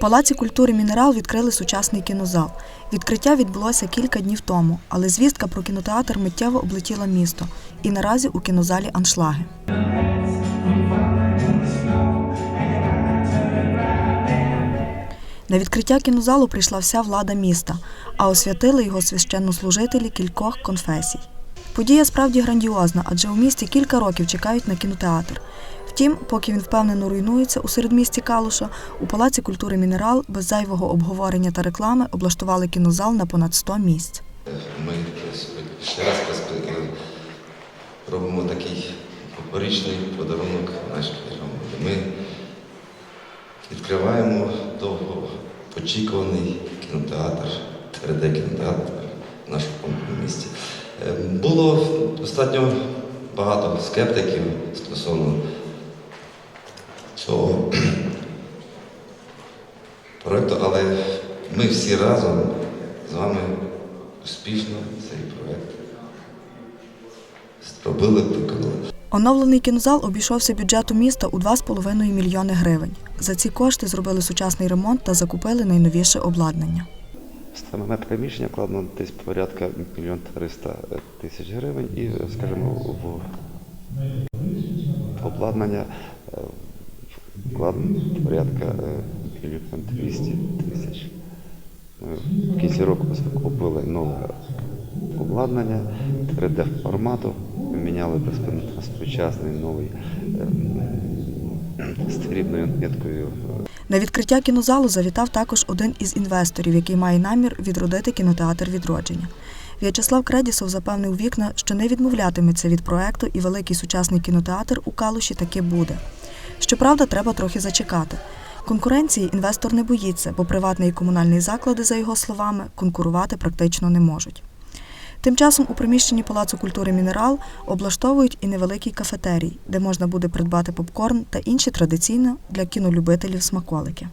Палаці культури Мінерал відкрили сучасний кінозал. Відкриття відбулося кілька днів тому, але звістка про кінотеатр миттєво облетіла місто. І наразі у кінозалі аншлаги. На відкриття кінозалу прийшла вся влада міста, а освятили його священнослужителі кількох конфесій. Подія справді грандіозна, адже у місті кілька років чекають на кінотеатр. Втім, поки він впевнено руйнується у середмісті Калуша, у Палаці культури Мінерал без зайвого обговорення та реклами облаштували кінозал на понад 100 місць. Ми ще раз робимо такий порічний подарунок нашій громаді. Ми відкриваємо довго очікуваний кінотеатр, 3D-кінотеатр в нашому місті. Е, Було достатньо багато скептиків стосовно цього проєкту, але ми всі разом з вами успішно цей проєкт зробили, виконали. Оновлений кінозал обійшовся бюджету міста у 2,5 мільйони гривень. За ці кошти зробили сучасний ремонт та закупили найновіше обладнання. Саме приміщення вкладено десь порядка мільйон триста тисяч гривень і, скажімо, в обладнання вкладено порядка е, мільйон двісті тисяч. Ми в кінці року закупили нове обладнання 3D формату, міняли безпечно на сучасний новий е, стрібною ниткою На відкриття кінозалу завітав також один із інвесторів, який має намір відродити кінотеатр відродження. В'ячеслав Кредісов запевнив вікна, що не відмовлятиметься від проекту, і великий сучасний кінотеатр у Калуші таки буде. Щоправда, треба трохи зачекати. Конкуренції інвестор не боїться, бо приватний і комунальний заклади, за його словами, конкурувати практично не можуть. Тим часом у приміщенні Палацу культури Мінерал облаштовують і невеликий кафетерій, де можна буде придбати попкорн та інші традиційно для кінолюбителів смаколики.